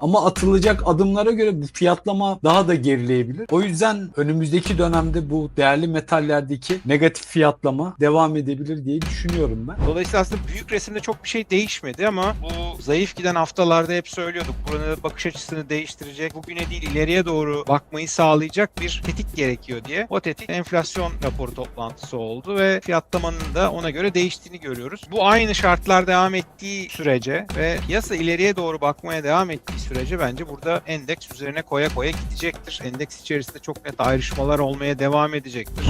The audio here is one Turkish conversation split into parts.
Ama atılacak adımlara göre bu fiyatlama daha da gerileyebilir. O yüzden önümüzdeki dönemde bu değerli metallerdeki negatif fiyatlama devam edebilir diye düşünüyorum ben. Dolayısıyla aslında büyük resimde çok bir şey değişmedi ama bu zayıf giden haftalarda hep söylüyorduk. Buranın bakış açısını değiştirecek, bugüne değil ileriye doğru bakmayı sağlayacak bir tetik gerekiyor diye. O tetik enflasyon raporu toplantısı oldu ve fiyatlamanın da ona göre değiştiğini görüyoruz. Bu aynı şartlar devam ettiği sürece ve piyasa ileriye doğru bakmaya devam ettiği sürece bence burada endeks üzerine koya koya gidecektir. Endeks içerisinde çok net ayrışmalar olmaya devam edecektir.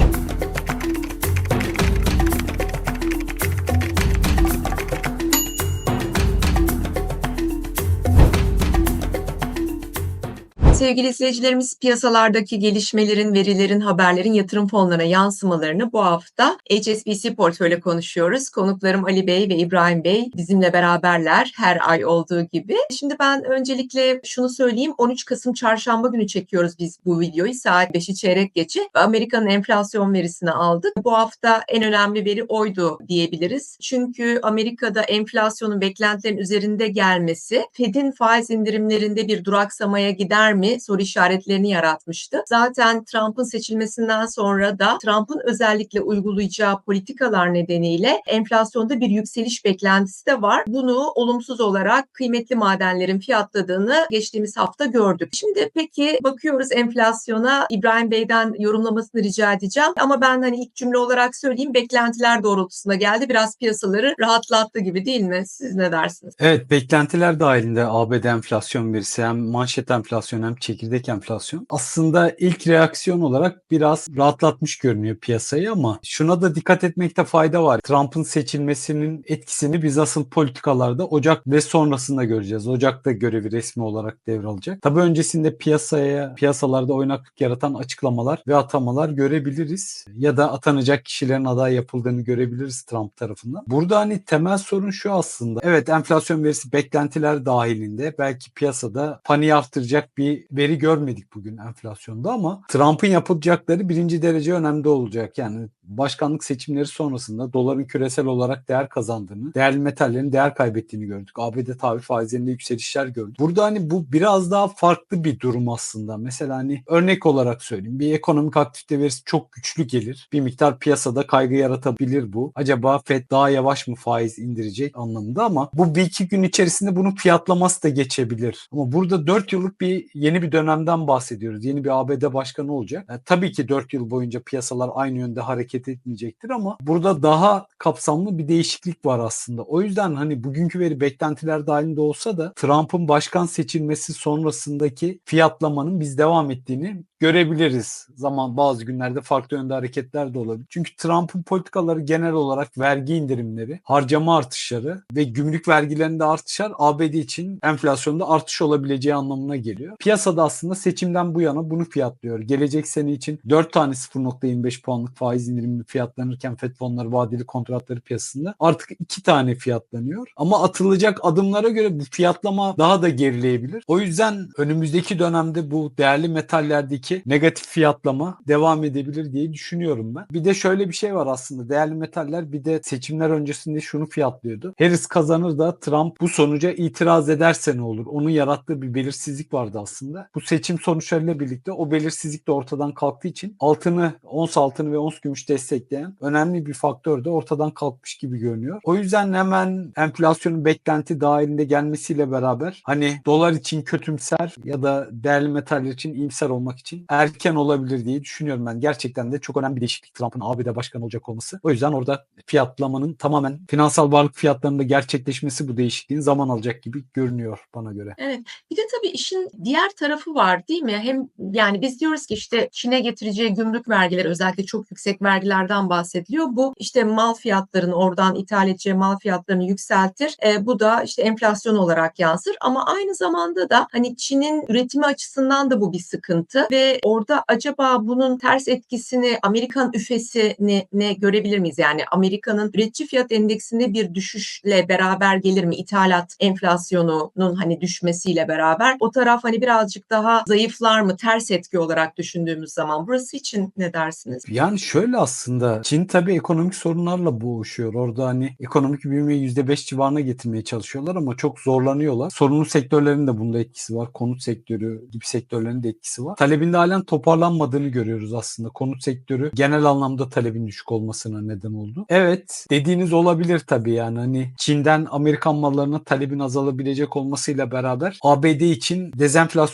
Sevgili izleyicilerimiz piyasalardaki gelişmelerin, verilerin, haberlerin yatırım fonlarına yansımalarını bu hafta HSBC portföyle konuşuyoruz. Konuklarım Ali Bey ve İbrahim Bey bizimle beraberler her ay olduğu gibi. Şimdi ben öncelikle şunu söyleyeyim. 13 Kasım çarşamba günü çekiyoruz biz bu videoyu. Saat 5'i çeyrek geçe. ve Amerika'nın enflasyon verisini aldık. Bu hafta en önemli veri oydu diyebiliriz. Çünkü Amerika'da enflasyonun beklentilerin üzerinde gelmesi Fed'in faiz indirimlerinde bir duraksamaya gider mi soru işaretlerini yaratmıştı. Zaten Trump'ın seçilmesinden sonra da Trump'ın özellikle uygulayacağı politikalar nedeniyle enflasyonda bir yükseliş beklentisi de var. Bunu olumsuz olarak kıymetli madenlerin fiyatladığını geçtiğimiz hafta gördük. Şimdi peki bakıyoruz enflasyona İbrahim Bey'den yorumlamasını rica edeceğim. Ama ben hani ilk cümle olarak söyleyeyim beklentiler doğrultusunda geldi. Biraz piyasaları rahatlattı gibi değil mi? Siz ne dersiniz? Evet beklentiler dahilinde ABD enflasyon verisi hem manşet enflasyon hem çekirdek enflasyon aslında ilk reaksiyon olarak biraz rahatlatmış görünüyor piyasayı ama şuna da dikkat etmekte fayda var. Trump'ın seçilmesinin etkisini biz asıl politikalarda Ocak ve sonrasında göreceğiz. Ocak'ta görevi resmi olarak devralacak. Tabii öncesinde piyasaya, piyasalarda oynaklık yaratan açıklamalar ve atamalar görebiliriz. Ya da atanacak kişilerin aday yapıldığını görebiliriz Trump tarafından. Burada hani temel sorun şu aslında. Evet enflasyon verisi beklentiler dahilinde belki piyasada paniği arttıracak bir veri görmedik bugün enflasyonda ama Trump'ın yapacakları birinci derece önemli olacak. Yani başkanlık seçimleri sonrasında doların küresel olarak değer kazandığını, değerli metallerin değer kaybettiğini gördük. ABD tahvil faizlerinde yükselişler gördük. Burada hani bu biraz daha farklı bir durum aslında. Mesela hani örnek olarak söyleyeyim. Bir ekonomik aktivite verisi çok güçlü gelir. Bir miktar piyasada kaygı yaratabilir bu. Acaba Fed daha yavaş mı faiz indirecek anlamında ama bu bir iki gün içerisinde bunun fiyatlaması da geçebilir. Ama burada 4 yıllık bir yeni bir dönemden bahsediyoruz. Yeni bir ABD başkanı olacak. Yani tabii ki 4 yıl boyunca piyasalar aynı yönde hareket etmeyecektir ama burada daha kapsamlı bir değişiklik var aslında. O yüzden hani bugünkü veri beklentiler dahilinde olsa da Trump'ın başkan seçilmesi sonrasındaki fiyatlamanın biz devam ettiğini görebiliriz. Zaman bazı günlerde farklı yönde hareketler de olabilir. Çünkü Trump'ın politikaları genel olarak vergi indirimleri, harcama artışları ve gümrük vergilerinde artışlar ABD için enflasyonda artış olabileceği anlamına geliyor. Piyasada aslında seçimden bu yana bunu fiyatlıyor. Gelecek sene için 4 tane 0.25 puanlık faiz indirimli fiyatlanırken FED fonları vadeli kontratları piyasasında artık 2 tane fiyatlanıyor. Ama atılacak adımlara göre bu fiyatlama daha da gerileyebilir. O yüzden önümüzdeki dönemde bu değerli metallerdeki negatif fiyatlama devam edebilir diye düşünüyorum ben. Bir de şöyle bir şey var aslında. Değerli metaller bir de seçimler öncesinde şunu fiyatlıyordu. Harris kazanır da Trump bu sonuca itiraz ederse ne olur? Onun yarattığı bir belirsizlik vardı aslında. Bu seçim sonuçlarıyla birlikte o belirsizlik de ortadan kalktığı için altını, ons altını ve ons gümüş destekleyen önemli bir faktör de ortadan kalkmış gibi görünüyor. O yüzden hemen enflasyonun beklenti dahilinde gelmesiyle beraber hani dolar için kötümser ya da değerli metaller için iyimser olmak için erken olabilir diye düşünüyorum ben. Gerçekten de çok önemli bir değişiklik Trump'ın ABD başkanı olacak olması. O yüzden orada fiyatlamanın tamamen finansal varlık fiyatlarında gerçekleşmesi bu değişikliğin zaman alacak gibi görünüyor bana göre. Evet. Bir de tabii işin diğer tarafı var değil mi? Hem yani biz diyoruz ki işte Çin'e getireceği gümrük vergileri özellikle çok yüksek vergilerden bahsediliyor. Bu işte mal fiyatlarını oradan ithal edeceği mal fiyatlarını yükseltir. E, bu da işte enflasyon olarak yansır. Ama aynı zamanda da hani Çin'in üretimi açısından da bu bir sıkıntı ve orada acaba bunun ters etkisini Amerikan üfesini ne görebilir miyiz? Yani Amerika'nın üretici fiyat endeksinde bir düşüşle beraber gelir mi? İthalat enflasyonunun hani düşmesiyle beraber o taraf hani birazcık birazcık daha zayıflar mı ters etki olarak düşündüğümüz zaman? Burası için ne dersiniz? Yani şöyle aslında Çin tabii ekonomik sorunlarla boğuşuyor. Orada hani ekonomik büyümeyi %5 civarına getirmeye çalışıyorlar ama çok zorlanıyorlar. Sorunlu sektörlerin de bunda etkisi var. Konut sektörü gibi sektörlerin de etkisi var. Talebin de halen toparlanmadığını görüyoruz aslında. Konut sektörü genel anlamda talebin düşük olmasına neden oldu. Evet dediğiniz olabilir tabii yani hani Çin'den Amerikan mallarına talebin azalabilecek olmasıyla beraber ABD için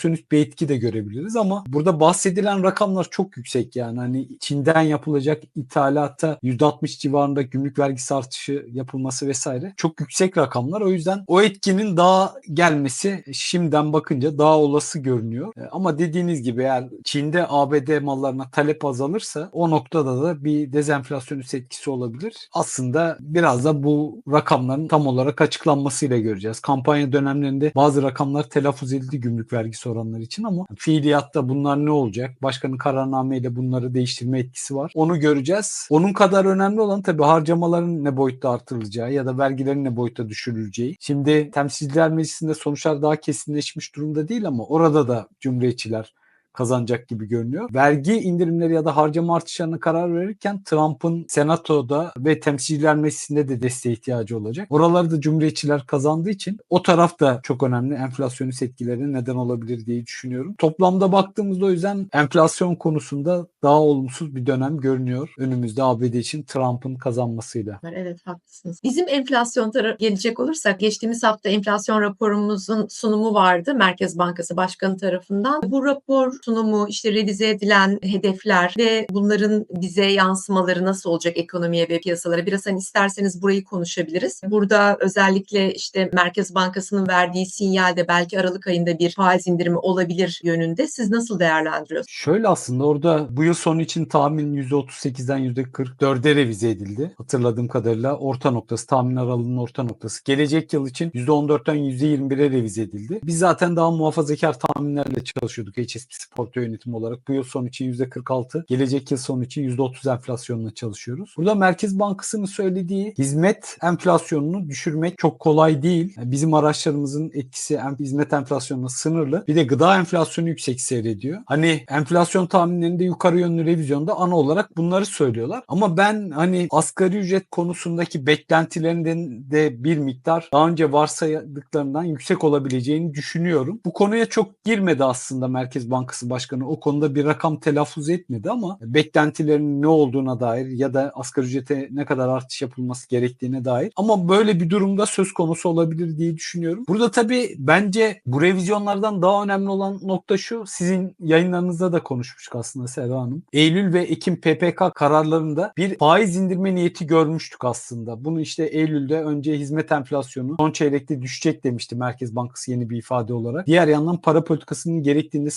dezenflasyonist bir etki de görebiliriz ama burada bahsedilen rakamlar çok yüksek yani hani Çin'den yapılacak ithalata %60 civarında gümrük vergisi artışı yapılması vesaire çok yüksek rakamlar. O yüzden o etkinin daha gelmesi şimdiden bakınca daha olası görünüyor. E, Ama dediğiniz gibi eğer Çin'de ABD mallarına talep azalırsa o noktada da bir dezenflasyonist etkisi olabilir. Aslında biraz da bu rakamların tam olarak açıklanmasıyla göreceğiz. Kampanya dönemlerinde bazı rakamlar telaffuz edildi gümrük vergisi oranları için ama fiiliyatta bunlar ne olacak? Başkanın kararnameyle bunları değiştirme etkisi var. Onu göreceğiz. Onun kadar önemli olan tabii harcamaların ne boyutta artırılacağı ya da vergilerin ne boyutta düşürüleceği. Şimdi Temsilciler Meclisi'nde sonuçlar daha kesinleşmiş durumda değil ama orada da cumhuriyetçiler kazanacak gibi görünüyor. Vergi indirimleri ya da harcama artışlarına karar verirken Trump'ın senatoda ve temsilciler meclisinde de desteğe ihtiyacı olacak. Oraları da cumhuriyetçiler kazandığı için o taraf da çok önemli. Enflasyonist etkilerine neden olabilir diye düşünüyorum. Toplamda baktığımızda o yüzden enflasyon konusunda daha olumsuz bir dönem görünüyor. Önümüzde ABD için Trump'ın kazanmasıyla. Evet haklısınız. Bizim enflasyon tarafı gelecek olursak geçtiğimiz hafta enflasyon raporumuzun sunumu vardı Merkez Bankası Başkanı tarafından. Bu rapor sunumu işte revize edilen hedefler ve bunların bize yansımaları nasıl olacak ekonomiye ve piyasalara biraz hani isterseniz burayı konuşabiliriz. Burada özellikle işte Merkez Bankası'nın verdiği sinyalde belki Aralık ayında bir faiz indirimi olabilir yönünde. Siz nasıl değerlendiriyorsunuz? Şöyle aslında orada bu yıl sonu için tahmin %38'den %44'e revize edildi. Hatırladığım kadarıyla orta noktası, tahmin aralığının orta noktası. Gelecek yıl için %14'ten %21'e revize edildi. Biz zaten daha muhafazakar tahminlerle çalışıyorduk HSBC portföy yönetimi olarak. Bu yıl sonu için %46, gelecek yıl sonu için %30 enflasyonla çalışıyoruz. Burada Merkez Bankası'nın söylediği hizmet enflasyonunu düşürmek çok kolay değil. Bizim araçlarımızın etkisi hizmet enflasyonuna sınırlı. Bir de gıda enflasyonu yüksek seyrediyor. Hani enflasyon tahminlerinde yukarı yönlü revizyonda ana olarak bunları söylüyorlar. Ama ben hani asgari ücret konusundaki beklentilerinden de bir miktar daha önce varsaydıklarından yüksek olabileceğini düşünüyorum. Bu konuya çok girmedi aslında Merkez Bankası Başkanı. O konuda bir rakam telaffuz etmedi ama beklentilerin ne olduğuna dair ya da asgari ücrete ne kadar artış yapılması gerektiğine dair. Ama böyle bir durumda söz konusu olabilir diye düşünüyorum. Burada tabii bence bu revizyonlardan daha önemli olan nokta şu. Sizin yayınlarınızda da konuşmuştuk aslında Serra Hanım. Eylül ve Ekim PPK kararlarında bir faiz indirme niyeti görmüştük aslında. Bunu işte Eylül'de önce hizmet enflasyonu son çeyrekte düşecek demişti Merkez Bankası yeni bir ifade olarak. Diğer yandan para politikasının gerektiğinde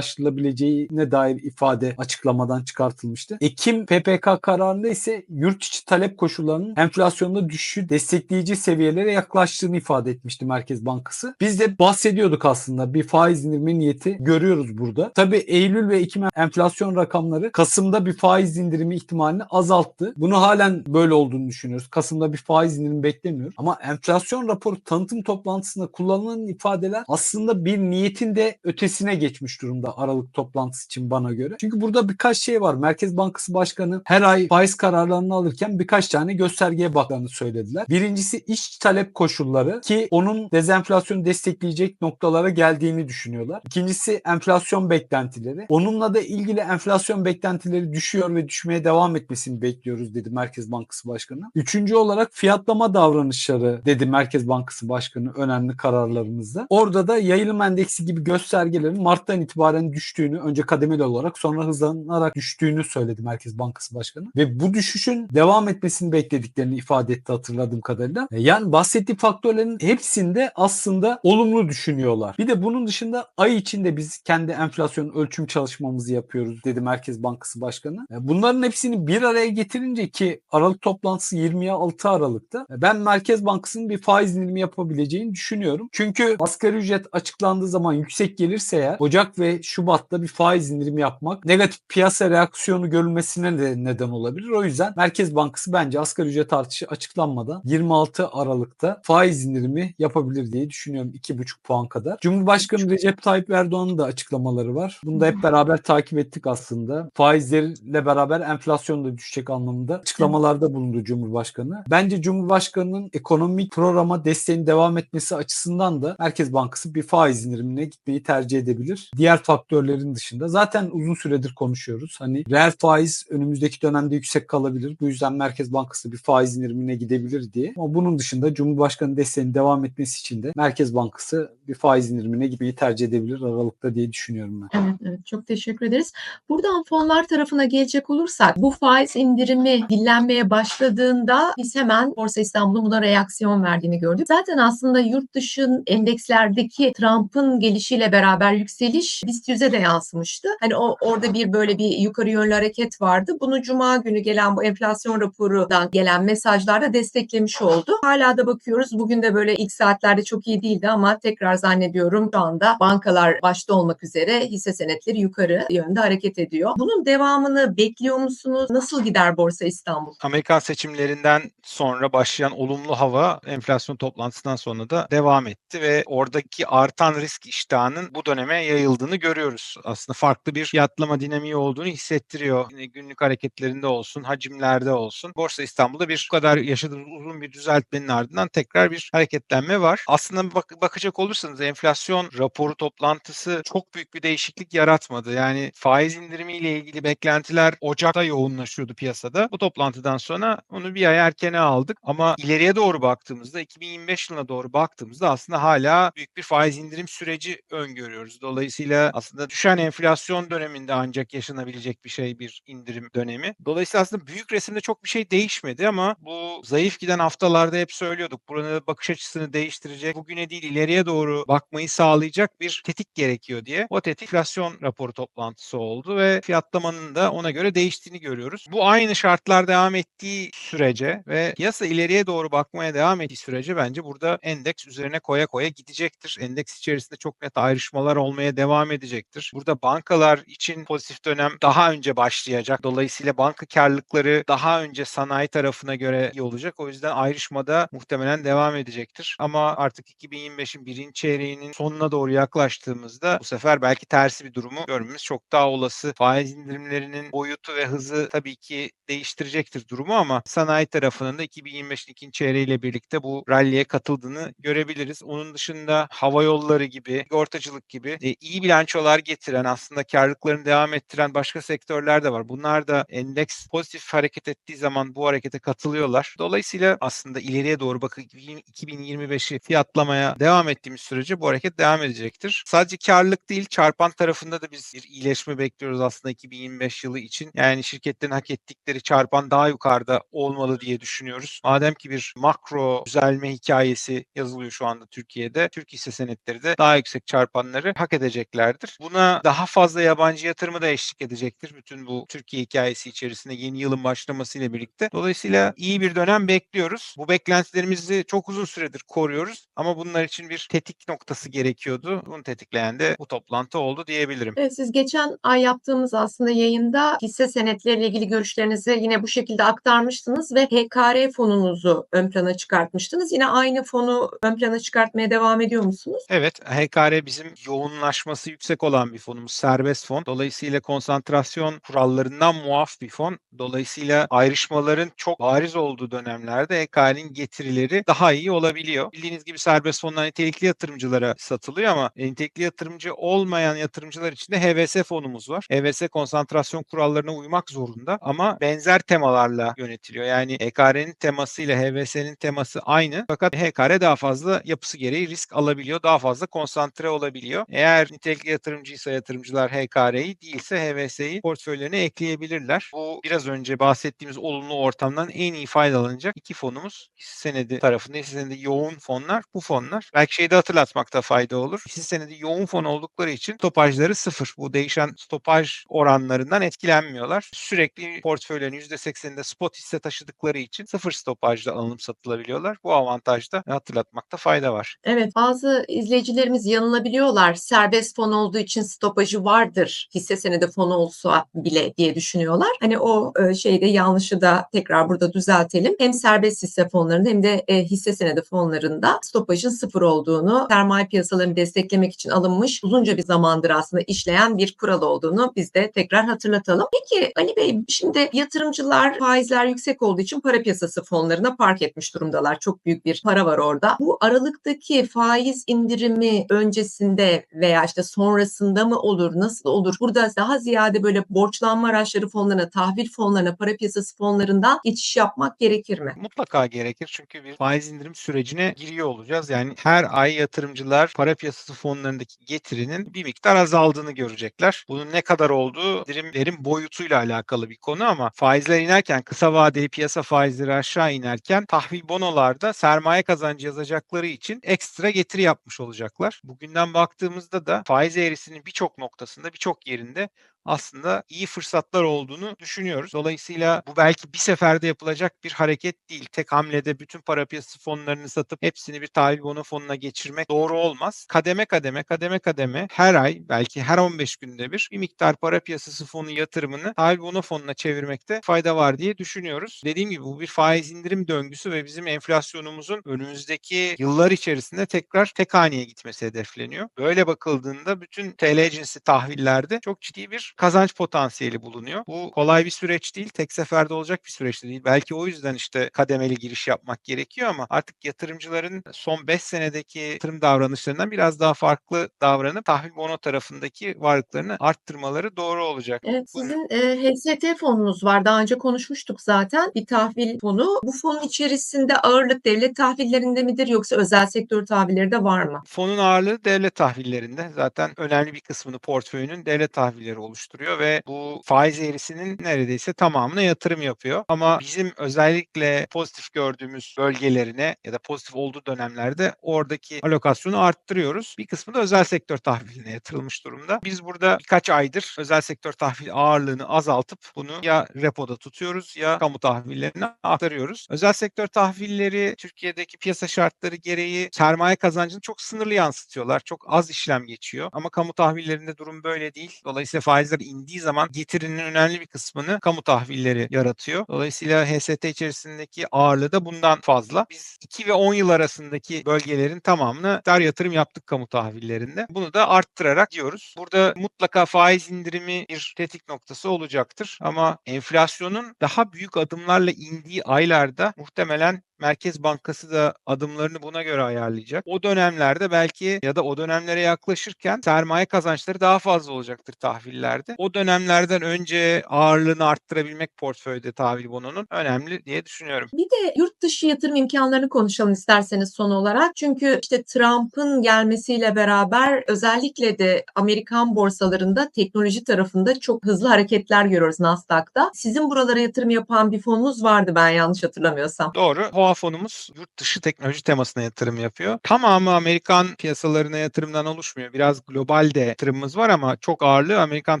sıkılaştırılabileceğine dair ifade açıklamadan çıkartılmıştı. Ekim PPK kararında ise yurt içi talep koşullarının enflasyonda düşüşü destekleyici seviyelere yaklaştığını ifade etmişti Merkez Bankası. Biz de bahsediyorduk aslında bir faiz indirme niyeti görüyoruz burada. Tabii Eylül ve Ekim enflasyon rakamları Kasım'da bir faiz indirimi ihtimalini azalttı. Bunu halen böyle olduğunu düşünüyoruz. Kasım'da bir faiz indirimi beklemiyoruz. Ama enflasyon raporu tanıtım toplantısında kullanılan ifadeler aslında bir niyetin de ötesine geçmiş durumda Aralık toplantısı için bana göre. Çünkü burada birkaç şey var. Merkez Bankası Başkanı her ay faiz kararlarını alırken birkaç tane göstergeye baklarını söylediler. Birincisi iç talep koşulları ki onun dezenflasyonu destekleyecek noktalara geldiğini düşünüyorlar. İkincisi enflasyon beklentileri. Onunla da ilgili enflasyon beklentileri düşüyor ve düşmeye devam etmesini bekliyoruz dedi Merkez Bankası Başkanı. Üçüncü olarak fiyatlama davranışları dedi Merkez Bankası Başkanı önemli kararlarımızda. Orada da yayılım endeksi gibi göstergelerin Mart'tan itibaren düştüğünü önce kademeli olarak sonra hızlanarak düştüğünü söyledi Merkez Bankası Başkanı. Ve bu düşüşün devam etmesini beklediklerini ifade etti hatırladığım kadarıyla. E, Yani bahsettiği faktörlerin hepsinde aslında olumlu düşünüyorlar. Bir de bunun dışında ay içinde biz kendi enflasyon ölçüm çalışmamızı yapıyoruz dedi Merkez Bankası Başkanı. E, Bunların hepsini bir araya getirince ki Aralık toplantısı 26 Aralık'ta e, ben Merkez Bankası'nın bir faiz indirimi yapabileceğini düşünüyorum. Çünkü asgari ücret açıklandığı zaman yüksek gelirse eğer Ocak ve Şubat Şubat'ta bir faiz indirimi yapmak negatif piyasa reaksiyonu görülmesine de neden olabilir. O yüzden Merkez Bankası bence asgari ücret artışı açıklanmadan 26 Aralık'ta faiz indirimi yapabilir diye düşünüyorum 2,5 puan kadar. Cumhurbaşkanı Recep Tayyip Erdoğan'ın da açıklamaları var. Bunu da hep beraber takip ettik aslında. Faizlerle beraber enflasyon da düşecek anlamında açıklamalarda bulundu Cumhurbaşkanı. Bence Cumhurbaşkanı'nın ekonomik programa desteğin devam etmesi açısından da Merkez Bankası bir faiz indirimine gitmeyi tercih edebilir. Diğer faktörlerin dışında zaten uzun süredir konuşuyoruz. Hani reel faiz önümüzdeki dönemde yüksek kalabilir. Bu yüzden Merkez Bankası bir faiz indirimine gidebilir diye. Ama bunun dışında Cumhurbaşkanı desteğinin devam etmesi için de Merkez Bankası bir faiz indirimine gitmeyi tercih edebilir Aralık'ta diye düşünüyorum ben. Evet, evet çok teşekkür ederiz. Buradan fonlar tarafına gelecek olursak bu faiz indirimi dillenmeye başladığında biz hemen Borsa İstanbul'un buna reaksiyon verdiğini gördük. Zaten aslında yurt dışın endekslerdeki Trump'ın gelişiyle beraber yükseliş BIST 100'e de yansımıştı. Hani o orada bir böyle bir yukarı yönlü hareket vardı. Bunu cuma günü gelen bu enflasyon raporundan gelen mesajlarda desteklemiş oldu. Hala da bakıyoruz. Bugün de böyle ilk saatlerde çok iyi değildi ama tekrar zannediyorum şu anda bankalar başta olmak üzere hisse senetleri yukarı yönde hareket ediyor. Bunun devamını bekliyor musunuz? Nasıl gider Borsa İstanbul? Amerikan seçimlerinden sonra başlayan olumlu hava enflasyon toplantısından sonra da devam etti ve oradaki artan risk iştahının bu döneme yayıldığını görüyoruz. Aslında farklı bir fiyatlama dinamiği olduğunu hissettiriyor. Yine günlük hareketlerinde olsun, hacimlerde olsun. Borsa İstanbul'da bir bu kadar yaşadığımız uzun bir düzeltmenin ardından tekrar bir hareketlenme var. Aslında bak- bakacak olursanız enflasyon raporu toplantısı çok büyük bir değişiklik yaratmadı. Yani faiz indirimiyle ilgili beklentiler Ocak'ta yoğunlaşıyordu piyasada. Bu toplantıdan sonra onu bir ay erkene aldık. Ama ileriye doğru baktığımızda 2025 yılına doğru baktığımızda aslında hala büyük bir faiz indirim süreci öngörüyoruz. Dolayısıyla aslında düşen enflasyon döneminde ancak yaşanabilecek bir şey bir indirim dönemi. Dolayısıyla aslında büyük resimde çok bir şey değişmedi ama bu zayıf giden haftalarda hep söylüyorduk. Buranın bakış açısını değiştirecek, bugüne değil ileriye doğru bakmayı sağlayacak bir tetik gerekiyor diye. O tetik enflasyon raporu toplantısı oldu ve fiyatlamanın da ona göre değiştiğini görüyoruz. Bu aynı şartlar devam ettiği sürece ve piyasa ileriye doğru bakmaya devam ettiği sürece bence burada endeks üzerine koya koya gidecektir. Endeks içerisinde çok net ayrışmalar olmaya devam edecektir. Burada bankalar için pozitif dönem daha önce başlayacak. Dolayısıyla banka karlılıkları daha önce sanayi tarafına göre iyi olacak. O yüzden ayrışmada muhtemelen devam edecektir. Ama artık 2025'in birinci çeyreğinin sonuna doğru yaklaştığımızda bu sefer belki tersi bir durumu görmemiz çok daha olası. Faiz indirimlerinin boyutu ve hızı tabii ki değiştirecektir durumu ama sanayi tarafının da 2025'in ikinci çeyreğiyle birlikte bu ralliye katıldığını görebiliriz. Onun dışında hava yolları gibi, sigortacılık gibi e, iyi bilançolar getiren aslında karlılıklarını devam ettiren başka sektörler de var. Bunlar da endeks pozitif hareket ettiği zaman bu harekete katılıyorlar. Dolayısıyla aslında ileriye doğru bakın 2025'i fiyatlamaya devam ettiğimiz sürece bu hareket devam edecektir. Sadece karlılık değil çarpan tarafında da biz bir iyileşme bekliyoruz aslında 2025 yılı için. Yani şirketlerin hak ettikleri çarpan daha yukarıda olmalı diye düşünüyoruz. Madem ki bir makro düzelme hikayesi yazılıyor şu anda Türkiye'de. Türk hisse senetleri de daha yüksek çarpanları hak edeceklerdir. Buna daha fazla yabancı yatırımı da eşlik edecektir. Bütün bu Türkiye hikayesi içerisinde yeni yılın başlamasıyla birlikte. Dolayısıyla iyi bir dönem bekliyoruz. Bu beklentilerimizi çok uzun süredir koruyoruz ama bunlar için bir tetik noktası gerekiyordu. Bunu tetikleyen de bu toplantı oldu diyebilirim. Evet, siz geçen ay yaptığımız aslında yayında hisse senetleriyle ilgili görüşlerinizi yine bu şekilde aktarmıştınız ve HKR fonunuzu ön plana çıkartmıştınız. Yine aynı fonu ön plana çıkartmaya devam ediyor musunuz? Evet, HKR bizim yoğunlaşması yüksek olan bir fonumuz, serbest fon. Dolayısıyla konsantrasyon kurallarından muaf bir fon. Dolayısıyla ayrışmaların çok bariz olduğu dönemlerde HKR'nin getirileri daha iyi olabiliyor. Bildiğiniz gibi serbest fonlar nitelikli yatırımcılara satılıyor ama nitelikli yatırımcı olmayan yatırımcılar için de HVS fonumuz var. HVS konsantrasyon kurallarına uymak zorunda ama benzer temalarla yönetiliyor. Yani HKR'nin teması ile HVS'nin teması aynı fakat HKR daha fazla yapısı gereği risk alabiliyor. Daha fazla konsantre olabiliyor. Eğer nitelikli yatırımcıysa yatırımcılar HKR'yi değilse HVS'yi portföylerine ekleyebilirler. Bu biraz önce bahsettiğimiz olumlu ortamdan en iyi faydalanacak iki fonumuz. Hisse senedi tarafında hisse senedi yoğun fonlar bu fonlar. Belki şeyi de hatırlatmakta fayda olur. Hisse senedi yoğun fon oldukları için stopajları sıfır. Bu değişen stopaj oranlarından etkilenmiyorlar. Sürekli portföylerin %80'inde spot hisse taşıdıkları için sıfır stopajla alınıp satılabiliyorlar. Bu avantajda hatırlatmakta fayda var. Evet, bazı izleyicilerimiz yanılabiliyorlar. Serbest fon olduğu için stopajı vardır hisse senedi fonu olsa bile diye düşünüyorlar. Hani o e, şeyde yanlışı da tekrar burada düzeltelim. Hem serbest hisse fonlarında hem de e, hisse senedi fonlarında stopajın sıfır olduğunu, sermaye piyasalarını desteklemek için alınmış uzunca bir zamandır aslında işleyen bir kural olduğunu biz de tekrar hatırlatalım. Peki Ali Bey şimdi yatırımcılar faizler yüksek olduğu için para piyasası fonlarına park etmiş durumdalar. Çok büyük bir para var orada. Bu aralıktaki faiz indirimi öncesinde veya işte sonrasında mı olur? Nasıl olur? Burada daha ziyade böyle borçlanma araçları fonlarına, tahvil fonlarına, para piyasası fonlarından geçiş yapmak gerekir mi? Mutlaka gerekir çünkü bir faiz indirim sürecine giriyor olacağız. Yani her ay yatırımcılar para piyasası fonlarındaki getirinin bir miktar azaldığını görecekler. Bunun ne kadar olduğu indirimlerin boyutuyla alakalı bir konu ama faizler inerken kısa vadeli piyasa faizleri aşağı inerken tahvil bonolarda sermaye kazancı yazacakları için ekstra getiri yapmış olacaklar. Bugünden baktığımızda da faiz eğrisinin birçok noktasında birçok yerinde aslında iyi fırsatlar olduğunu düşünüyoruz. Dolayısıyla bu belki bir seferde yapılacak bir hareket değil. Tek hamlede bütün para piyasası fonlarını satıp hepsini bir tahvil bono fonuna geçirmek doğru olmaz. Kademe kademe kademe kademe her ay belki her 15 günde bir bir miktar para piyasası fonu yatırımını tahvil bono fonuna çevirmekte fayda var diye düşünüyoruz. Dediğim gibi bu bir faiz indirim döngüsü ve bizim enflasyonumuzun önümüzdeki yıllar içerisinde tekrar tek haneye gitmesi hedefleniyor. Böyle bakıldığında bütün TL cinsi tahvillerde çok ciddi bir kazanç potansiyeli bulunuyor. Bu kolay bir süreç değil, tek seferde olacak bir süreç de değil. Belki o yüzden işte kademeli giriş yapmak gerekiyor ama artık yatırımcıların son 5 senedeki yatırım davranışlarından biraz daha farklı davranıp tahvil bono tarafındaki varlıklarını arttırmaları doğru olacak. Evet, sizin e, HST fonunuz var. Daha önce konuşmuştuk zaten. Bir tahvil fonu. Bu fonun içerisinde ağırlık devlet tahvillerinde midir yoksa özel sektör tahvilleri de var mı? Fonun ağırlığı devlet tahvillerinde. Zaten önemli bir kısmını portföyünün devlet tahvilleri oluşturuyor ve bu faiz eğrisinin neredeyse tamamına yatırım yapıyor. Ama bizim özellikle pozitif gördüğümüz bölgelerine ya da pozitif olduğu dönemlerde oradaki alokasyonu arttırıyoruz. Bir kısmı da özel sektör tahviline yatırılmış durumda. Biz burada birkaç aydır özel sektör tahvil ağırlığını azaltıp bunu ya repoda tutuyoruz ya kamu tahvillerine aktarıyoruz. Özel sektör tahvilleri Türkiye'deki piyasa şartları gereği sermaye kazancını çok sınırlı yansıtıyorlar. Çok az işlem geçiyor. Ama kamu tahvillerinde durum böyle değil. Dolayısıyla faizler indiği zaman getirinin önemli bir kısmını kamu tahvilleri yaratıyor. Dolayısıyla HST içerisindeki ağırlığı da bundan fazla. Biz 2 ve 10 yıl arasındaki bölgelerin tamamını dar yatırım yaptık kamu tahvillerinde. Bunu da arttırarak diyoruz. Burada mutlaka faiz indirimi bir tetik noktası olacaktır. Ama enflasyonun daha büyük adımlarla indiği aylarda muhtemelen Merkez Bankası da adımlarını buna göre ayarlayacak. O dönemlerde belki ya da o dönemlere yaklaşırken sermaye kazançları daha fazla olacaktır tahvillerde. O dönemlerden önce ağırlığını arttırabilmek portföyde tahvil bononun önemli diye düşünüyorum. Bir de yurt dışı yatırım imkanlarını konuşalım isterseniz son olarak. Çünkü işte Trump'ın gelmesiyle beraber özellikle de Amerikan borsalarında teknoloji tarafında çok hızlı hareketler görüyoruz Nasdaq'ta. Sizin buralara yatırım yapan bir fonunuz vardı ben yanlış hatırlamıyorsam. Doğru. HOA fonumuz yurt dışı teknoloji temasına yatırım yapıyor. Tamamı Amerikan piyasalarına yatırımdan oluşmuyor. Biraz global de yatırımımız var ama çok ağırlığı Amerikan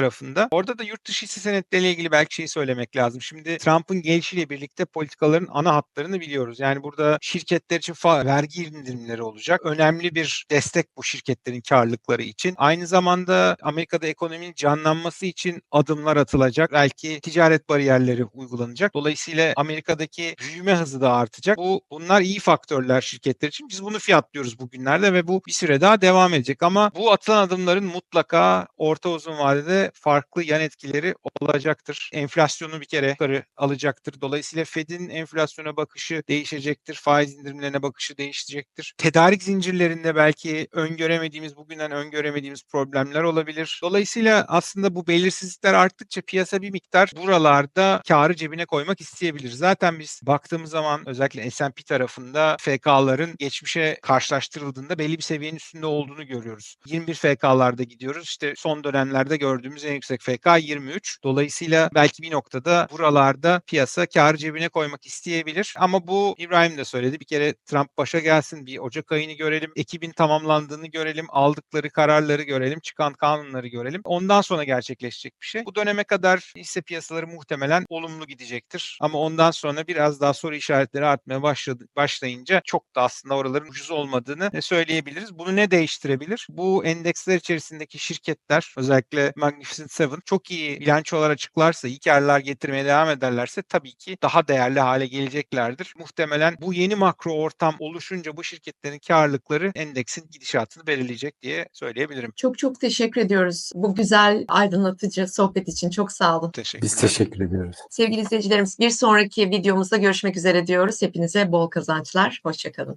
tarafında. Orada da yurt dışı hisse senetleriyle ilgili belki şeyi söylemek lazım. Şimdi Trump'ın gelişiyle birlikte politikaların ana hatlarını biliyoruz. Yani burada şirketler için vergi indirimleri olacak. Önemli bir destek bu şirketlerin karlılıkları için. Aynı zamanda Amerika'da ekonominin canlanması için adımlar atılacak. Belki ticaret bariyerleri uygulanacak. Dolayısıyla Amerika'daki büyüme hızı da artacak. Bu bunlar iyi faktörler şirketler için. Biz bunu fiyatlıyoruz bugünlerde ve bu bir süre daha devam edecek. Ama bu atılan adımların mutlaka orta uzun vadede farklı yan etkileri olacaktır. Enflasyonu bir kere yukarı alacaktır. Dolayısıyla Fed'in enflasyona bakışı değişecektir. Faiz indirimlerine bakışı değişecektir. Tedarik zincirlerinde belki öngöremediğimiz, bugünden öngöremediğimiz problemler olabilir. Dolayısıyla aslında bu belirsizlikler arttıkça piyasa bir miktar buralarda karı cebine koymak isteyebilir. Zaten biz baktığımız zaman özellikle S&P tarafında FK'ların geçmişe karşılaştırıldığında belli bir seviyenin üstünde olduğunu görüyoruz. 21 FK'larda gidiyoruz. İşte son dönemlerde gördüğümüz gördüğümüz en yüksek FK 23. Dolayısıyla belki bir noktada buralarda piyasa kar cebine koymak isteyebilir. Ama bu İbrahim de söyledi. Bir kere Trump başa gelsin. Bir Ocak ayını görelim. Ekibin tamamlandığını görelim. Aldıkları kararları görelim. Çıkan kanunları görelim. Ondan sonra gerçekleşecek bir şey. Bu döneme kadar hisse piyasaları muhtemelen olumlu gidecektir. Ama ondan sonra biraz daha soru işaretleri artmaya başladı, başlayınca çok da aslında oraların ucuz olmadığını söyleyebiliriz. Bunu ne değiştirebilir? Bu endeksler içerisindeki şirketler özellikle Magnificent Seven çok iyi bilançolar açıklarsa, iyi karlar getirmeye devam ederlerse tabii ki daha değerli hale geleceklerdir. Muhtemelen bu yeni makro ortam oluşunca bu şirketlerin karlılıkları endeksin gidişatını belirleyecek diye söyleyebilirim. Çok çok teşekkür ediyoruz bu güzel aydınlatıcı sohbet için. Çok sağ olun. Teşekkür Biz teşekkür ediyoruz. Sevgili izleyicilerimiz bir sonraki videomuzda görüşmek üzere diyoruz. Hepinize bol kazançlar. Hoşçakalın.